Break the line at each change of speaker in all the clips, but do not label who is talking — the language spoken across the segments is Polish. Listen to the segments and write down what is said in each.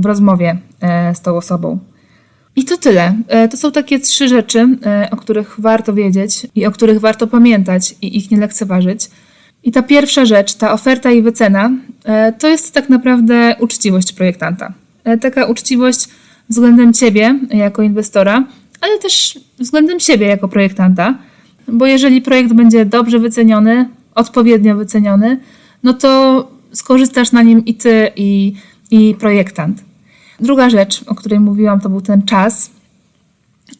w rozmowie e, z tą osobą. I to tyle. E, To są takie trzy rzeczy, e, o których warto wiedzieć i o których warto pamiętać i ich nie lekceważyć. I ta pierwsza rzecz, ta oferta i wycena, to jest tak naprawdę uczciwość projektanta. Taka uczciwość względem ciebie jako inwestora, ale też względem siebie jako projektanta, bo jeżeli projekt będzie dobrze wyceniony, odpowiednio wyceniony, no to skorzystasz na nim i ty, i, i projektant. Druga rzecz, o której mówiłam, to był ten czas.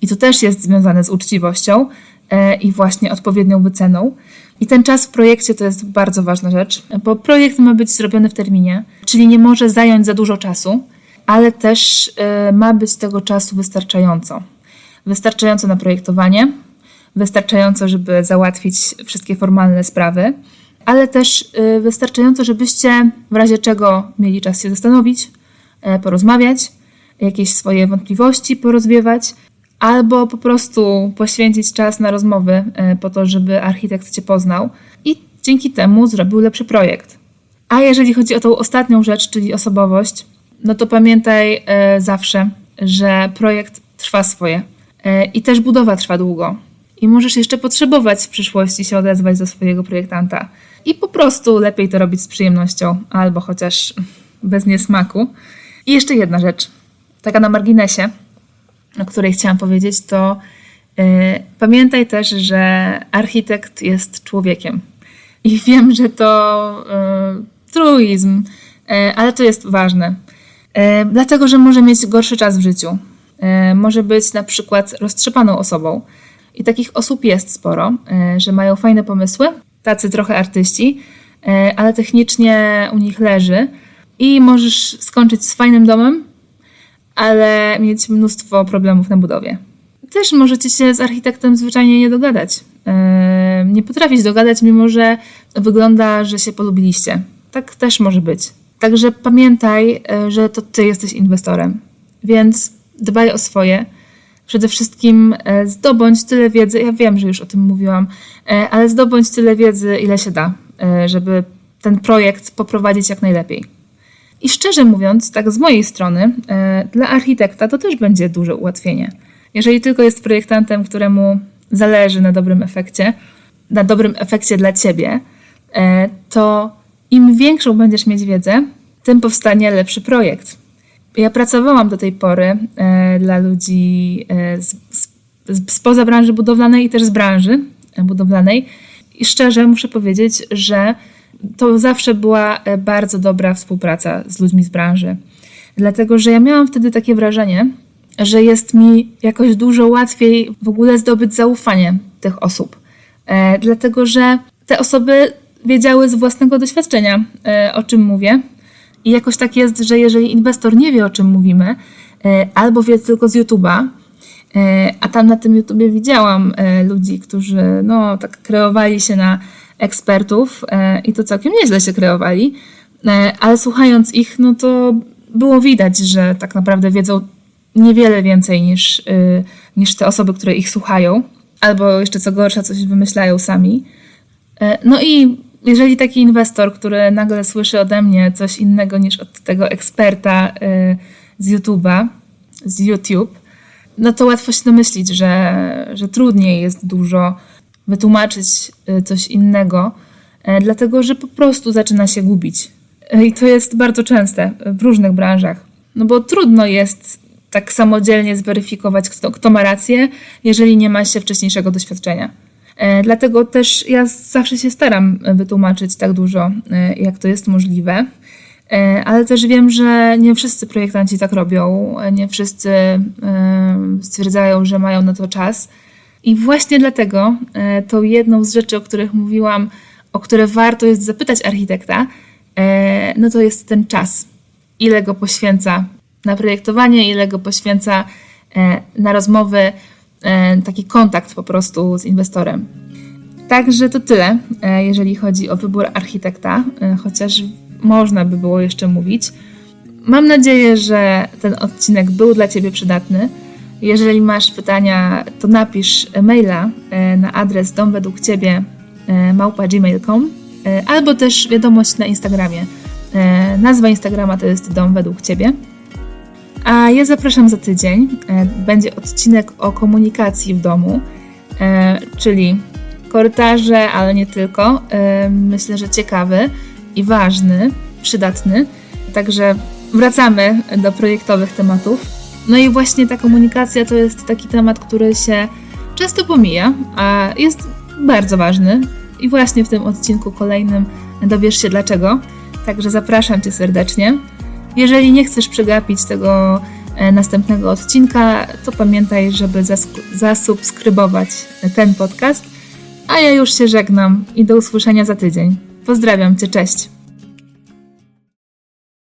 I to też jest związane z uczciwością e, i właśnie odpowiednią wyceną. I ten czas w projekcie to jest bardzo ważna rzecz, bo projekt ma być zrobiony w terminie, czyli nie może zająć za dużo czasu, ale też e, ma być tego czasu wystarczająco. Wystarczająco na projektowanie, wystarczająco, żeby załatwić wszystkie formalne sprawy, ale też e, wystarczająco, żebyście w razie czego mieli czas się zastanowić, porozmawiać, jakieś swoje wątpliwości porozwiewać, albo po prostu poświęcić czas na rozmowy e, po to, żeby architekt Cię poznał i dzięki temu zrobił lepszy projekt. A jeżeli chodzi o tą ostatnią rzecz, czyli osobowość, no to pamiętaj e, zawsze, że projekt trwa swoje e, i też budowa trwa długo. I możesz jeszcze potrzebować w przyszłości się odezwać do swojego projektanta. I po prostu lepiej to robić z przyjemnością, albo chociaż bez niesmaku. I jeszcze jedna rzecz, taka na marginesie, o której chciałam powiedzieć, to y, pamiętaj też, że architekt jest człowiekiem. I wiem, że to y, truizm, y, ale to jest ważne. Y, dlatego, że może mieć gorszy czas w życiu. Y, może być na przykład roztrzepaną osobą. I takich osób jest sporo, y, że mają fajne pomysły, tacy trochę artyści, ale technicznie u nich leży. I możesz skończyć z fajnym domem, ale mieć mnóstwo problemów na budowie. Też możecie się z architektem zwyczajnie nie dogadać. Nie potrafić dogadać, mimo że wygląda, że się polubiliście. Tak też może być. Także pamiętaj, yy, że to ty jesteś inwestorem, więc dbaj o swoje. Przede wszystkim yy, zdobądź tyle wiedzy, ja wiem, że już o tym mówiłam, yy, ale zdobądź tyle wiedzy, ile się da, żeby ten projekt poprowadzić jak najlepiej. I szczerze mówiąc, tak z mojej strony, e, dla architekta to też będzie duże ułatwienie. Jeżeli tylko jest projektantem, któremu zależy na dobrym efekcie, na dobrym efekcie dla ciebie, e, to im większą będziesz mieć wiedzę, tym powstanie lepszy projekt. Ja pracowałam do tej pory e, dla ludzi z, z, spoza branży budowlanej i też z branży budowlanej. I szczerze muszę powiedzieć, że to zawsze była e, bardzo dobra współpraca z ludźmi z branży. Dlatego, że ja miałam wtedy takie wrażenie, że jest mi jakoś dużo łatwiej w ogóle zdobyć zaufanie tych osób. E, dlatego, że te osoby wiedziały z własnego doświadczenia, e, o czym mówię. I jakoś tak jest, że jeżeli inwestor nie wie, o czym mówimy, albo wie tylko z YouTube'a, A tam na tym YouTubie widziałam ludzi, którzy no, tak kreowali się na ekspertów e, i to całkiem nieźle się kreowali, E, ale słuchając ich, no to było widać, że tak naprawdę wiedzą niewiele więcej niż, y, niż te osoby, które ich słuchają, albo jeszcze co gorsza, coś wymyślają sami. E, No i jeżeli taki inwestor, który nagle słyszy ode mnie coś innego niż od tego eksperta y, z YouTube'a, z YouTube, no to łatwo się domyślić, że, że trudniej jest dużo wytłumaczyć y, coś innego, e, dlatego że po prostu zaczyna się gubić. E, I to jest bardzo częste w różnych branżach. No bo trudno jest tak samodzielnie zweryfikować, kto, kto ma rację, jeżeli nie ma się wcześniejszego doświadczenia. E, Dlatego też ja zawsze się staram wytłumaczyć tak dużo, e, jak to jest możliwe. E, Ale też wiem, że nie wszyscy projektanci tak robią, e, nie wszyscy e, stwierdzają, że mają na to czas. I właśnie dlatego e, tą jedną z rzeczy, o których mówiłam, o które warto jest zapytać architekta, e, no to jest ten czas. Ile go poświęca na projektowanie, ile go poświęca e, na rozmowy, e, taki kontakt po prostu z inwestorem. Także to tyle, jeżeli chodzi o wybór architekta, chociaż można by było jeszcze mówić. Mam nadzieję, że ten odcinek był dla Ciebie przydatny. Jeżeli masz pytania, to napisz maila e, na adres dom według Ciebie e, małpa gmail.com e, albo też wiadomość na Instagramie. E, Nazwa Instagrama to jest dom według Ciebie. A ja zapraszam za tydzień. E, Będzie odcinek o komunikacji w domu, e, czyli korytarze, ale nie tylko. E, Myślę, że ciekawy i ważny, przydatny. Także wracamy do projektowych tematów. No i właśnie ta komunikacja to jest taki temat, który się często pomija, a jest bardzo ważny. I właśnie w tym odcinku kolejnym dowiesz się dlaczego. Także zapraszam Cię serdecznie. Jeżeli nie chcesz przegapić tego e, następnego odcinka, to pamiętaj, żeby zasubskrybować ten podcast. A ja już się żegnam i do usłyszenia za tydzień. Pozdrawiam Cię, cześć!